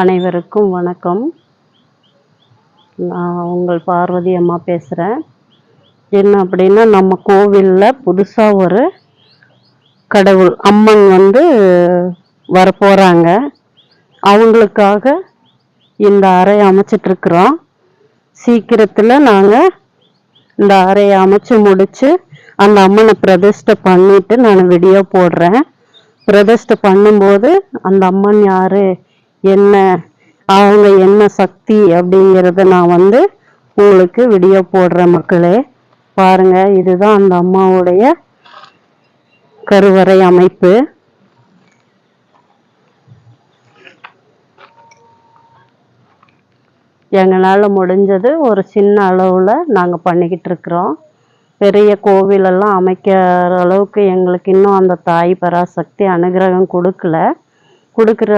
அனைவருக்கும் வணக்கம். நான் உங்கள் பார்வதி அம்மா பேசுகிறேன் என்ன அப்படின்னா நம்ம கோவிலில் புதுசாக ஒரு கடவுள் அம்மன் வந்து வரப்போகிறாங்க அவங்களுக்காக இந்த அறையை அமைச்சிட்ருக்குறோம் சீக்கிரத்தில் நாங்கள் இந்த அறையை அமைச்சு முடித்து அந்த அம்மனை பிரதிஷ்டை பண்ணிவிட்டு நான் வீடியோ போடுறேன். பிரதிஷ்டை பண்ணும்போது அந்த அம்மன் யார்? என்ன அவங்க என்ன சக்தி அப்படிங்கிறத நான் வந்து உங்களுக்கு வீடியோ போடுற மக்களே. பாருங்க இதுதான் அந்த அம்மாவுடைய கருவறை அமைப்பு. எங்களால் முடிஞ்சது ஒரு சின்ன அளவில் நாங்கள் பண்ணிக்கிட்டு இருக்கிறோம். பெரிய கோவிலெல்லாம் அமைக்கிற அளவுக்கு எங்களுக்கு இன்னும் அந்த தாய் பராசக்தி அனுகிரகம் கொடுக்கல. கொடுக்குற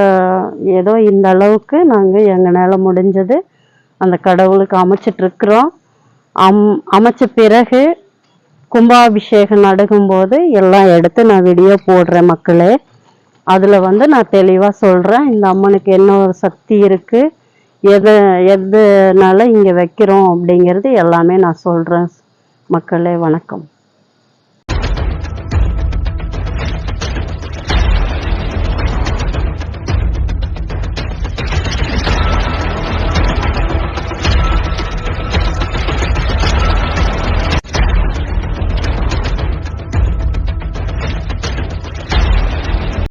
ஏதோ இந்த அளவுக்கு நாங்கள் எங்களால் முடிஞ்சது. அந்த கடவுளுக்கு அமைச்சிட்ருக்குறோம். அம் அமைச்ச பிறகு கும்பாபிஷேகம் நடக்கும்போது எல்லாம் எடுத்து நான் வீடியோ போடுறேன் மக்களே. அதில் வந்து நான் தெளிவாக சொல்கிறேன் இந்த அம்மனுக்கு என்ன ஒரு சக்தி இருக்குது எது எதுனால இங்கே வைக்கிறோம் அப்படிங்கிறது எல்லாமே நான் சொல்கிறேன் மக்களே வணக்கம்.